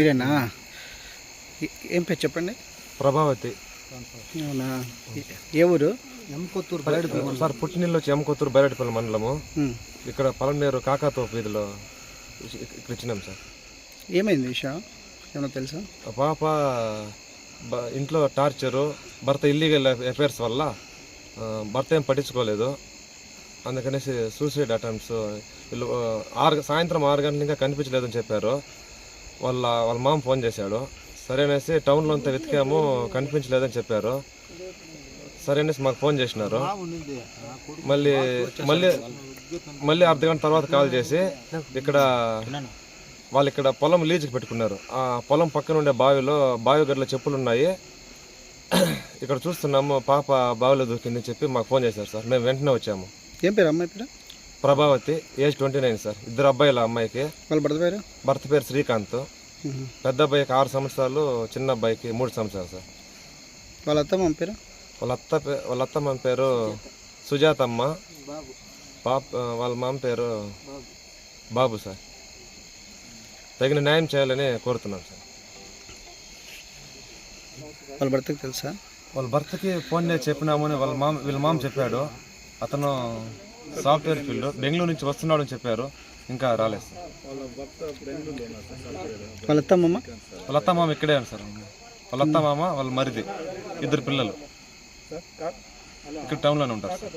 మీరేనా? ఏ- పేరు చెప్పండి? ప్రభావతి. అవునా? ఏ- ఊరు? సార్ పుట్టినిల్లు వచ్చి ఎమ్మకొత్తూరు బైరెడ్డిపల్లి మండలము. ఇక్కడ పలనేరు కాకాతో వీధిలో ఇక్కడ ఇచ్చినాం సార్. ఏమైంది విషయం? ఏమన్నా తెలుసా? పాప ఇంట్లో టార్చరు భర్త ఇల్లీగల్ అఫైర్స్ వల్ల భర్త ఏం పట్టించుకోలేదు. అందుకనేసి సూసైడ్ అటెంప్ట్స్ వీళ్ళు ఆ, ఆరు సాయంత్రం ఆరు గంటలు ఇంకా కనిపించలేదని చెప్పారు. వాళ్ళ వాళ్ళ మామ ఫోన్ చేశాడు. సరే అనేసి టౌన్లో అంతా వెతికాము కనిపించలేదని చెప్పారు. సరే అనేసి మాకు ఫోన్ చేసినారు. మళ్ళీ మళ్ళీ మళ్ళీ అర్ధ గంట తర్వాత కాల్ చేసి ఇక్కడ వాళ్ళు ఇక్కడ పొలం లీజుకి పెట్టుకున్నారు. ఆ పొలం పక్కన ఉండే బావిలో బావి గడ్డల చెప్పులు ఉన్నాయి. ఇక్కడ చూస్తున్నాము పాప బావిలో దూకిందని చెప్పి మాకు ఫోన్ చేశారు సార్. మేము వెంటనే వచ్చాము. ఏం పేరు అమ్మాయి పేరు Prabhavati age twenty nine sir ఇద్దరు అబ్బాయిల అమ్మాయికి. వాళ్ళ భర్త పేరు? భర్త పేరు శ్రీకాంత్. పెద్ద అబ్బాయికి ఆరు సంవత్సరాలు చిన్న అబ్బాయికి మూడు సంవత్సరాలు సార్ వాళ్ళ అత్తమ్మ పేరు? వాళ్ళ అత్త వాళ్ళ అత్తమ్మ పేరు సుజాతమ్మ. పాప వాళ్ళ మామ పేరు బాబు సార్ తగిన న్యాయం చేయాలని కోరుతున్నాం సార్ వాళ్ళ భర్తకు తెలుసా? వాళ్ళ భర్తకి ఫోన్ చెప్పినామని వాళ్ళ మామ వీళ్ళ మామ చెప్పాడు. అతను సాఫ్ట్వేర్ ఫీల్డ్ బెంగళూరు నుంచి వస్తున్నాడు అని చెప్పారు. ఇంకా రాలేదు సార్. వాళ్ళ అత్తమ్మ వాళ్ళ అత్త మామ ఇక్కడే ఉంది సార్. వాళ్ళ మామ వాళ్ళ మరిది ఇద్దరు పిల్లలు. ఇక్కడ టౌన్లోనే ఉంటారు సార్.